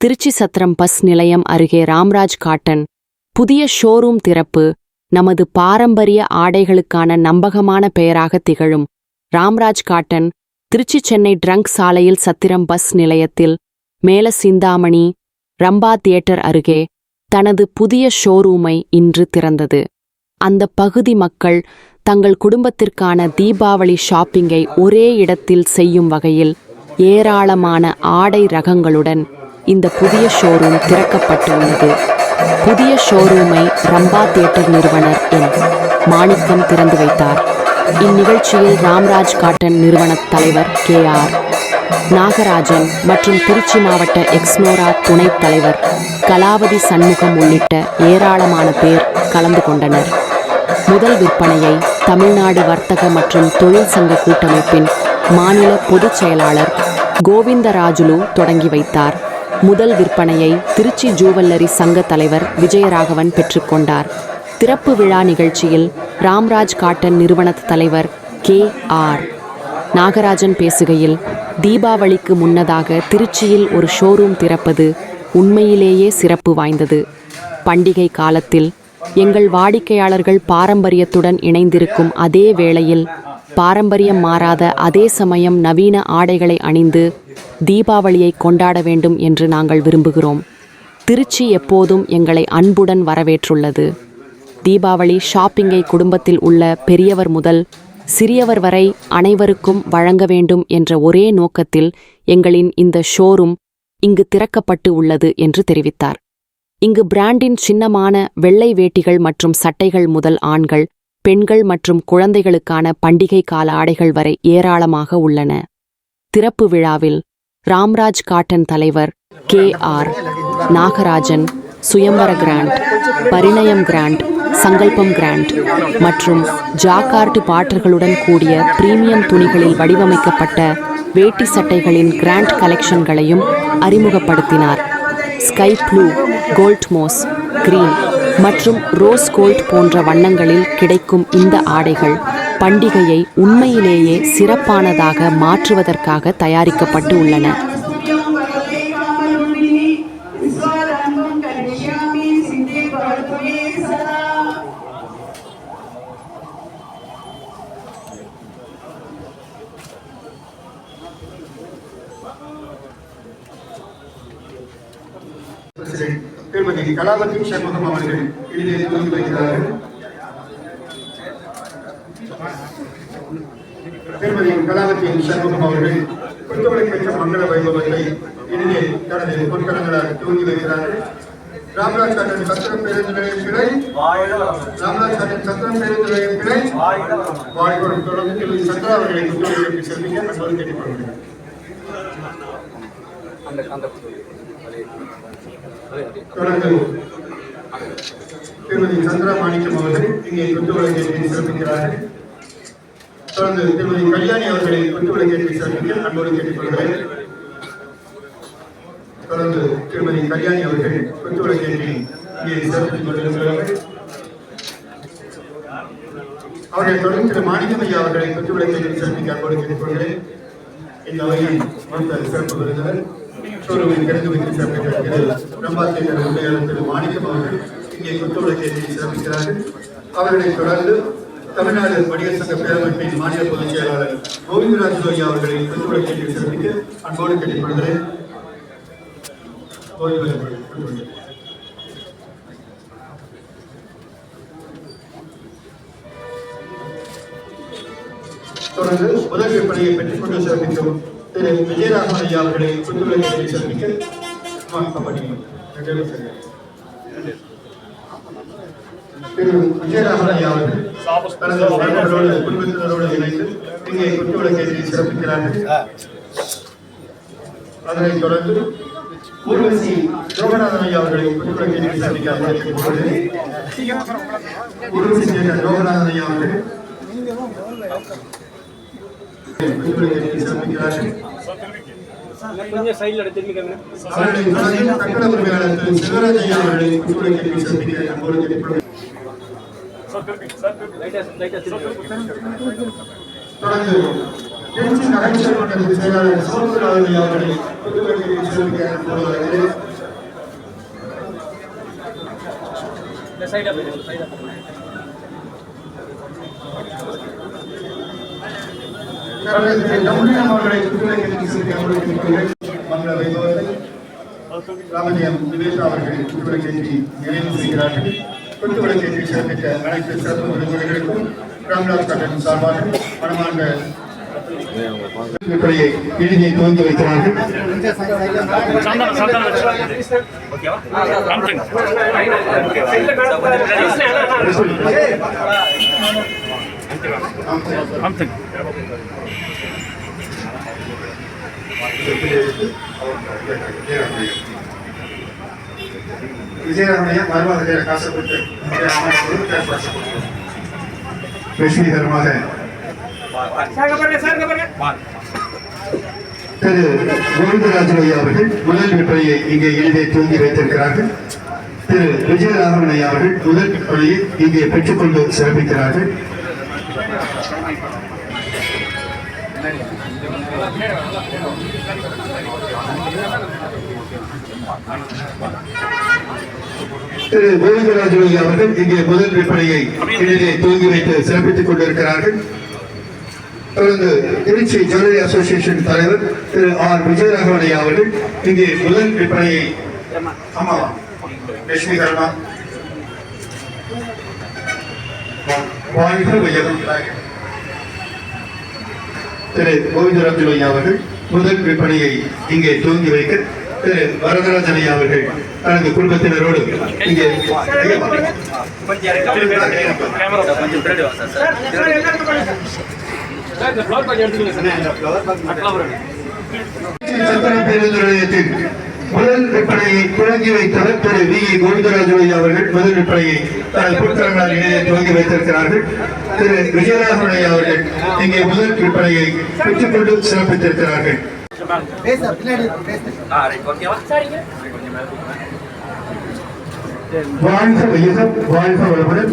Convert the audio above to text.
Trichy Chathiram bus நிலையம் அருகே Ramraj cotton புதிய ஷோரூம் திறப்பு நமது பாரம்பரிய ஆடைகளுக்கான நம்பகமான பெயராக திகழும் ராம்ராஜ் காட்டன் திருச்சி சென்னை ட்ரங்க் சாலையில் சத்திரம் பஸ் நிலையத்தில் மேல சிந்தாமணி ரம்பா தியேட்டர் அருகே தனது புதிய ஷோரூமை இன்று திறந்தது. அந்த பகுதி மக்கள் தங்கள் குடும்பத்திற்கான தீபாவளி ஷாப்பிங்கை ஒரே இடத்தில் செய்யும் வகையில் ஏராளமான ஆடை ரகங்களுடன் இந்த புதிய ஷோரூம் திறக்கப்பட்டுள்ளது. புதிய ஷோரூமை ரம்பா தியேட்டர் நிறுவனர் என். மாணிக்கம் திறந்து வைத்தார். இந்நிகழ்ச்சியில் ராம்ராஜ் காட்டன் நிறுவன தலைவர் கே ஆர். நாகராஜன் மற்றும் திருச்சி மாவட்ட எக்ஸ்னோரா துணைத் தலைவர் கலாவதி சண்முகம் உள்ளிட்ட ஏராளமான பேர் கலந்து கொண்டனர். முதல் விற்பனையை தமிழ்நாடு வர்த்தக மற்றும் தொழில் சங்க கூட்டமைப்பின் மாநில பொதுச் செயலாளர் கோவிந்தராஜுலு தொடங்கி வைத்தார். முதல் விற்பனையை திருச்சி ஜூவல்லரி சங்க தலைவர் விஜயராகவன் பெற்றுக்கொண்டார். திறப்பு விழா நிகழ்ச்சியில் ராம்ராஜ் காட்டன் நிறுவனத் தலைவர் கே ஆர். நாகராஜன் பேசுகையில் தீபாவளிக்கு முன்னதாக திருச்சியில் ஒரு ஷோரூம் திறப்பது உண்மையிலேயே சிறப்பு வாய்ந்தது. பண்டிகை காலத்தில் எங்கள் வாடிக்கையாளர்கள் பாரம்பரியத்துடன் இணைந்திருக்கும் அதே வேளையில் பாரம்பரியம் மாறாத அதே சமயம் நவீன ஆடைகளை அணிந்து தீபாவளியை கொண்டாட வேண்டும் என்று நாங்கள் விரும்புகிறோம். திருச்சி எப்போதும் எங்களை அன்புடன் வரவேற்றுள்ளது. தீபாவளி ஷாப்பிங்கை குடும்பத்தில் உள்ள பெரியவர் முதல் சிறியவர் வரை அனைவருக்கும் வழங்க வேண்டும் என்ற ஒரே நோக்கத்தில் எங்களின் இந்த ஷோரூம் இங்கு திறக்கப்பட்டு உள்ளது என்று தெரிவித்தார். இங்கு பிராண்டின் சின்னமான வெள்ளை வேட்டிகள் மற்றும் சட்டைகள் முதல் ஆண்கள் பெண்கள் மற்றும் குழந்தைகளுக்கான பண்டிகை கால ஆடைகள் வரை ஏராளமாக உள்ளன. திறப்பு விழாவில் ராம்ராஜ் காட்டன் தலைவர் K R Nagarajan Suyambara grand Parinayam grand Sankalpam grand மற்றும் ஜாக்கார்டு பாட்டர்களுடன் கூடிய பிரீமியம் துணிகளில் வடிவமைக்கப்பட்ட வேட்டி சட்டைகளின் கிராண்ட் கலெக்ஷன்களையும் அறிமுகப்படுத்தினார். Sky blue gold moss green மற்றும் ரோஸ் கோல்ட் போன்ற வண்ணங்களில் கிடைக்கும் இந்த ஆடைகள் பண்டிகையை உண்மையிலேயே சிறப்பானதாக மாற்றுவதற்காக தயாரிக்கப்பட்டு உள்ளன. திருமதி கலாபதி சண்முகம் அவர்கள் இதிலே தொடங்கி வைக்கிறார்கள். திருமதி கலாவதி சண்முகம் அவர்கள் புத்தவளை பெற்ற மங்கள வைபவத்தை இதிலே தனது பொற்கலங்களால் தூங்கி வைக்கிறார்கள் ராமராஜ் காட்டன் சத்திரம் பேருந்து நிலையம் கிளை ராமராஜ் காட்டன் சத்திரம் பேருந்து நிலையம் கிளை வாழ்வரும் தொடர்ந்து திருமதி சந்திரா அவர்களை புத்தகங்களுக்கு செல்விக்க அன்போடு கேட்டுக்கொள்கிறேன் தொடர்ந்து திருமதி சந்திரா மாணிக்கம் அவர்கள் இங்கே குத்துவிளக்கேற்றி சிறப்பிக்கிறார்கள் தொடர்ந்து திருமதி கல்யாணி அவர்களை குத்துவிளக்கேற்றி சிறப்பிக்க அன்போடு கேட்டுக்கொள்கிறேன் தொடர்ந்து திருமதி கல்யாணி அவர்கள் குத்துவிளக்கேற்றி இங்கே சிறப்பித்துக் கொண்டிருக்கிறார்கள். அவர்களை தொடர்ந்து திரு மாணிக்கமையா அவர்களை அவர்களை குத்துவிளக்கேற்றி சிறப்பிக்க அன்போடு கேட்டுக்கொள்கிறேன் இந்த வகையில் மூத்த சிறப்பு விருந்தினர் ஷோரூமில் திறந்து வைத்து சிறப்பித்திருக்கிறது பிரம்மாத்தேட்டர் உண்மையாளர் திரு மாணிக்கம் அவர்கள் இங்கே குத்துவிளக்கேற்றி சிறப்பிக்கிறார்கள். அவர்களைத் தொடர்ந்து தமிழ்நாடு வணிகர் சங்க பேரமைப்பின் மாநில பொதுச் செயலாளர் கோவிந்தராஜ் ஐயா அவர்களை குத்துவிளக்கேற்றி சிறப்பிக்க அன்போடு கேட்டுக்கொள்கிறேன். தொடர்ந்து முதல் விற்பனையை பெற்றுக்கொண்டு சிறப்பிக்கும் திரு விஜயராகவன் ஐயா அவர்களை குத்துவிளக்கேற்றி சிறப்பிக்க ஆ, கபடி. திரு விஜயராகவன் ஐயா அவர்கள் தனது நண்பர்களோடு குடும்பத்தினரோடு இணைந்து இங்கே குத்துவிளக்கேற்றி சிறப்பிக்கிறார்கள் அதனைத் தொடர்ந்து ஊர்வசி யோகநாதன் ஐயா அவர்களை குத்துவிளக்கேற்றி சிறப்பிக்க அழைக்கப்படுகிறது ஊர்வசி சேர்ந்த யோகநாதன் ஐயா அவர்கள் குத்துவிளக்கேற்றி சிறப்பிக்கிறார்கள் கொஞ்சம் சைடில் எடுத்துருக்கீங்க அவர்களை தொடர்ந்து கட்டட உரிமையாளர் திரு சிவராஜ் ஐயா அவர்களை குத்துவிளக்கேற்றி சிறப்பிக்க அன்போடு தொடர்ந்து திருச்சி நகைச்சுவை மன்றத்தின் செயலாளர் சோதர் அவர்களை அவர்களை தமிழகம் நிறைவு செய்கிறார்கள் கொத்து குத்துவிளக்கேற்றி சிறப்பித்த அனைத்து சிறப்பு விருந்தினர்களுக்கும் ராம்நாத் கட்டன் சார்பாக மனமார்ந்த விற்பனையை துவங்கி வைக்கிறார்கள் விஜயராமையா மருமகளை காசப்பட்டு வெற்றிகரமாக திரு கோவிந்தராஜன் ஐயா அவர்கள் முதல் விற்பனையை இங்கே எளிதே தூங்கி வைத்திருக்கிறார்கள். திரு விஜயராமன் ஐயா அவர்கள் முதல் விற்பனையை இங்கே பெற்றுக்கொண்டு சிறப்பிக்கிறார்கள். திரு கோவிந்தராஜன் அவர்கள் இங்கே முதல் விற்பனையை எளிதே துவங்கி வைத்து சிறப்பித்துக் கொண்டிருக்கிறார்கள். தொடர்ந்து திருச்சி ஜுவல்லரி அசோசியேஷன் தலைவர் திரு ஆர் விஜயராகவன் அவர்கள் இங்கே முதல் விற்பனையை ஆமா லட்சுமி கர்மா வாழ்க திரு கோவிந்தராஜன் ஐயா அவர்கள் முதல் விற்பனையை இங்கே துவங்கி வைக்க திரு வரதராஜன் ஐயா அவர்கள் தனது குடும்பத்தினரோடு இங்கே சத்திர பேருந்து நிலையத்தில் முதல் விற்பனையை துவங்கி வைத்தவர் திரு வி. ஏ. கோவிந்தராஜு அவர்கள் முதல் விற்பனையை தனது புத்தகங்களால் இணைய துவங்கி வைத்திருக்கிறார்கள். திரு. விஜயராகவன் அவர்கள் இங்கே முதல் விற்பனையை பெற்றுக்கொண்டு சிறப்பித்திருக்கிறார்கள். வாழ்க வையகம் வாழ்க வளமுடன்.